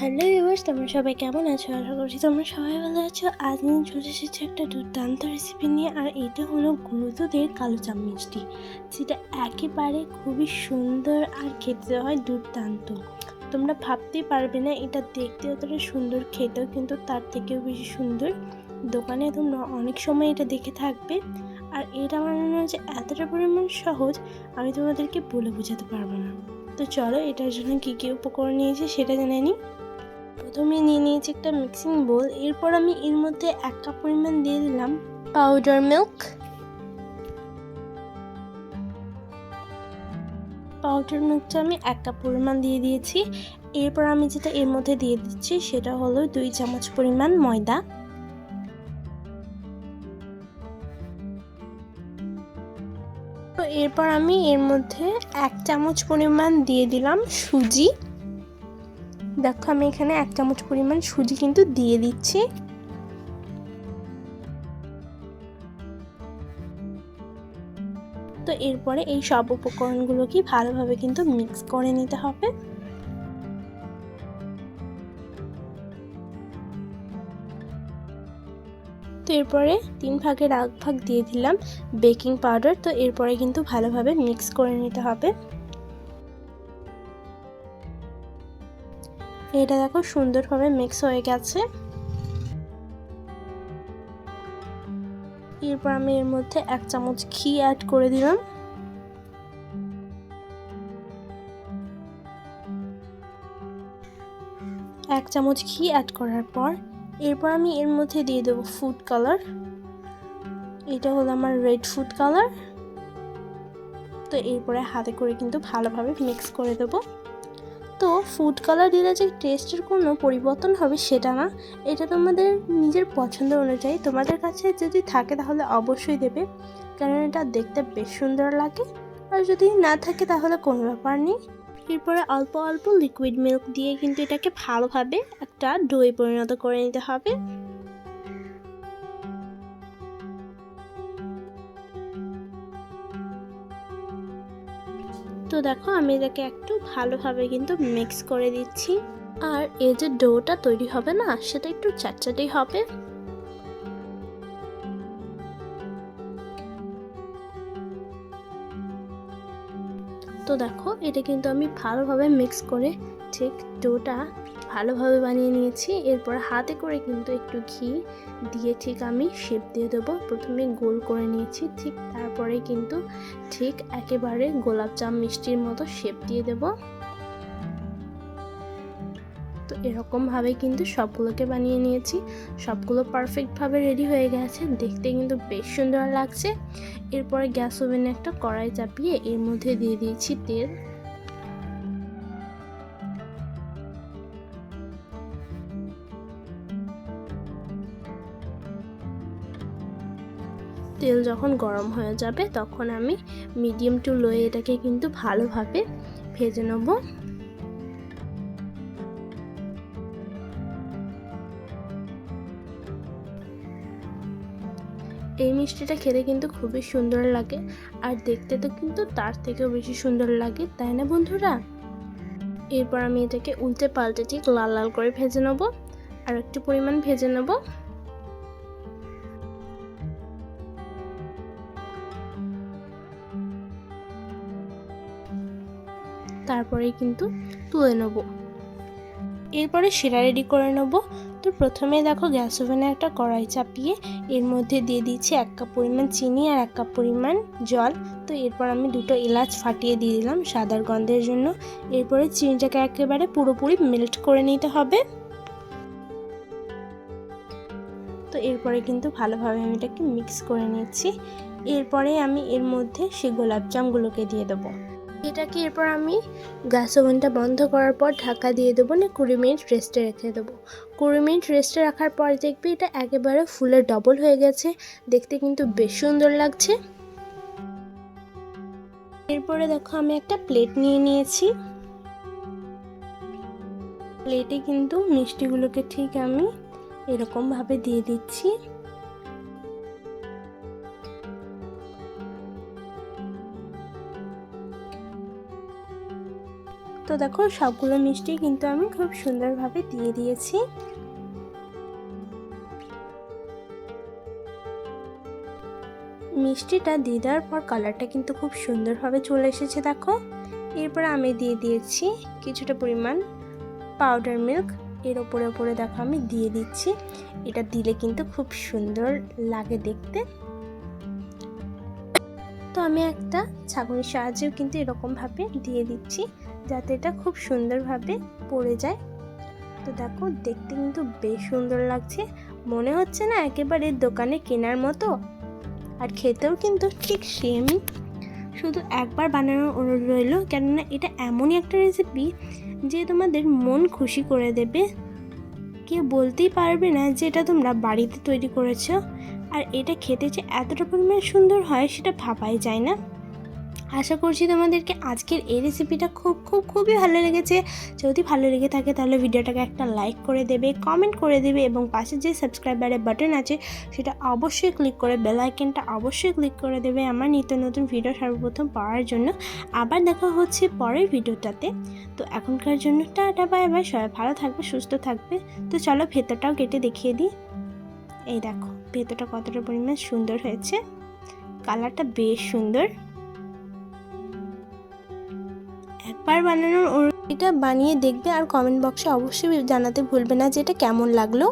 Hello ইউভার্স তোমরা সবাই কেমন আছো? আশা করছি তোমরা সবাই ভালো আছো। আজ নিয়ে চলে এসেছি একটা দুর্দান্ত রেসিপি নিয়ে, আর এটা হলো গুঁড়ো কালো চাপ মিষ্টি যেটা একেবারে খুবই সুন্দর আর খেতে হয় দুর্দান্ত। তোমরা ভাবতেই পারবে না, এটা দেখতে অতটা সুন্দর, খেতেও কিন্তু তার থেকেও বেশি সুন্দর। দোকানে তোমরা অনেক সময় এটা দেখে থাকবে। আর এটা বানানো যে এতটা পরিমাণ সহজ, আমি তোমাদেরকে বলে বোঝাতে পারব না। তো চলো, এটার জন্য কী কী উপকরণ নিয়েছি সেটা জেনে নিই। প্রথমে নিয়ে নিয়েছি একটা মিক্সিং বোল এরপর আমি এর মধ্যে এক কাপ পরিমাণ দিয়ে দিলাম পাউডার মিল্ক পাউডার মিল্কটা আমি এক কাপ পরিমাণ দিয়ে দিয়েছি। এরপর আমি যেটা এর মধ্যে দিয়ে দিচ্ছি সেটা হলো দুই চামচ পরিমাণ ময়দা। তো এরপর আমি এর মধ্যে এক চামচ পরিমাণ দিয়ে দিলাম সুজি। দেখো, আমি এখানে এক চামচ পরিমাণ সুজি কিন্তু দিয়ে দিচ্ছি। তো এরপরে এই সব উপকরণগুলোকে ভালোভাবে কিন্তু মিক্স করে নিতে হবে। তো এরপরে তিন ভাগের আগ ভাগ দিয়ে দিলাম বেকিং পাউডার। তো এরপরে কিন্তু ভালোভাবে মিক্স করে নিতে হবে। এটা দেখো সুন্দরভাবে মিক্স হয়ে গেছে। এরপর আমি এর মধ্যে এক চামচ ঘি অ্যাড করে দিলাম। এক চামচ ঘি অ্যাড করার পর এরপর আমি এর মধ্যে দিয়ে দেবো ফুড কালার এটা হলো আমার রেড ফুড কালার তো এরপরে হাতে করে কিন্তু ভালোভাবে মিক্স করে দেবো। তো ফুড কালার দিলে যে টেস্টের কোনো পরিবর্তন হবে সেটা না। এটা তোমাদের নিজের পছন্দ অনুযায়ী। তোমাদের কাছে যদি থাকে তাহলে অবশ্যই দেবে। কারণ এটা দেখতে বেশ সুন্দর লাগে। আর যদি না থাকে তাহলে কোনো ব্যাপার নেই। এরপরে অল্প অল্প লিকুইড মিল্ক দিয়ে কিন্তু এটাকে ভালোভাবে একটা দই পরিণত করে নিতে হবে। দেখো আমি এটাকে একটু ভালোভাবে কিন্তু মিক্স করে দিচ্ছি। আর এই যে ডোটা তৈরি হবে না, সেটা একটু চাটচাটেই হবে। তো দেখো, এটা কিন্তু আমি ভালোভাবে মিক্স করে ঠিক ডোটা ভালোভাবে বানিয়ে নিয়েছি। এরপর হাতে করে কিন্তু একটু ঘি দিয়ে ঠিক আমি শেপ দিয়ে দেবো। প্রথমে গোল করে নিয়েছি, ঠিক তারপরে কিন্তু ঠিক একেবারে গোলাপ জাম মিষ্টির মতো শেপ দিয়ে দেব। এরকমভাবে কিন্তু সবগুলোকে বানিয়ে নিয়েছি। সবগুলো পারফেক্টভাবে রেডি হয়ে গেছে। দেখতে কিন্তু বেশ সুন্দর লাগছে। এরপরে গ্যাস ওভেনে একটা কড়াই চাপিয়ে এর মধ্যে দিয়ে দিয়েছি তেল। তেল যখন গরম হয়ে যাবে তখন আমি মিডিয়াম টু লো এটাকে কিন্তু ভালোভাবে ভেজে নেব। এই মিষ্টিটা খেতে কিন্তু খুবই সুন্দর লাগে। আর দেখতে তো কিন্তু তার থেকেও বেশি সুন্দর লাগে, তাই না বন্ধুরা? এরপর আমি এটাকে উল্টে পাল্টে ঠিক লাল লাল করে ভেজে নেব। আর একটু পরিমাণ ভেজে নেব। তারপরেই কিন্তু তুলে নেব। এরপরে শিরা রেডি করে নেব। তো প্রথমে দেখো গ্যাস ওভেনে একটা কড়াই চাপিয়ে এর মধ্যে দিয়ে দিচ্ছি এক কাপ পরিমাণ চিনি আর এক কাপ পরিমাণ জল। তো এরপর আমি দুটো এলাচ ফাটিয়ে দিয়ে দিলাম সাদার গন্ধের জন্য। এরপরে চিনিটাকে একেবারে পুরোপুরি মেল্ট করে নিতে হবে। তো এরপরে কিন্তু ভালোভাবে আমি এটাকে মিক্স করে নিচ্ছি। এরপরে আমি এর মধ্যে সেই গোলাপজামগুলোকে দিয়ে দেবো। এটাকে এরপর আমি গ্যাস ওভেনটা বন্ধ করার পর ঢাকা দিয়ে দেবো না কুড়ি মিনিট রেস্টে রেখে দেবো। কুড়ি মিনিট রেস্টে রাখার পর দেখবি এটা একেবারে ফুলের ডবল হয়ে গেছে। দেখতে কিন্তু বেশ সুন্দর লাগছে। এরপরে দেখো আমি একটা প্লেট নিয়ে নিয়েছি। প্লেটে কিন্তু মিষ্টিগুলোকে ঠিক আমি এরকমভাবে দিয়ে দিচ্ছি। তো দেখো, সবগুলো মিষ্টি কিন্তু আমি খুব সুন্দরভাবে দিয়ে দিয়েছি। মিষ্টিটা দিয়ে দেওয়ার পর কালারটা কিন্তু খুব সুন্দরভাবে চলে এসেছে, দেখো। এরপর আমি দিয়ে দিয়েছি কিছুটা পরিমাণ পাউডার মিল্ক এর ওপরে ওপরে দেখো আমি দিয়ে দিচ্ছি। এটা দিলে কিন্তু খুব সুন্দর লাগে দেখতে। তো আমি একটা ছাঁকুনির সাহায্যেও কিন্তু এরকমভাবে দিয়ে দিচ্ছি। যাতে এটা খুব সুন্দরভাবে পড়ে যায়। তো দেখো, দেখতে কিন্তু বেশ সুন্দর লাগছে। মনে হচ্ছে না একেবারে দোকানে কেনার মতো। আর খেতেও কিন্তু ঠিক সেমই। শুধু একবার বানানোর অনুরোধ রইল, কেননা এটা এমনই একটা রেসিপি যে তোমাদের মন খুশি করে দেবে। কেউ বলতেই পারবে না যে এটা তোমরা বাড়িতে তৈরি করেছ। আর এটা খেতে যে এতটা পরিমাণ সুন্দর হয়, সেটা ভাবাই যায় না। আশা করছি তোমাদেরকে আজকের এই রেসিপিটা খুব খুব, খুবই ভালো লেগেছে। যদি ভালো লেগে থাকে তাহলে ভিডিওটাকে একটা লাইক করে দেবে কমেন্ট করে দেবে এবং পাশে যে সাবস্ক্রাইবারের বাটন আছে সেটা অবশ্যই ক্লিক করে বেল আইকনটা অবশ্যই ক্লিক করে দেবে আমার নিত্য নতুন ভিডিও সর্বপ্রথম পাওয়ার জন্য। আবার দেখা হচ্ছে পরের ভিডিওটাতে তো এখনকার জন্য টাটা বাই বাই সবাই ভালো থাকবে, সুস্থ থাকবে। তো চলো ভেতরটাও কেটে দেখিয়ে দিই। এই দেখো, ভেতরটা কতটা পরিমাণ সুন্দর হয়েছে। কালারটা বেশ সুন্দর। একবার বানানোর এটা বানিয়ে দেখবে আর কমেন্ট বক্সে অবশ্যই জানাতে ভুলবে না যে এটা কেমন লাগল।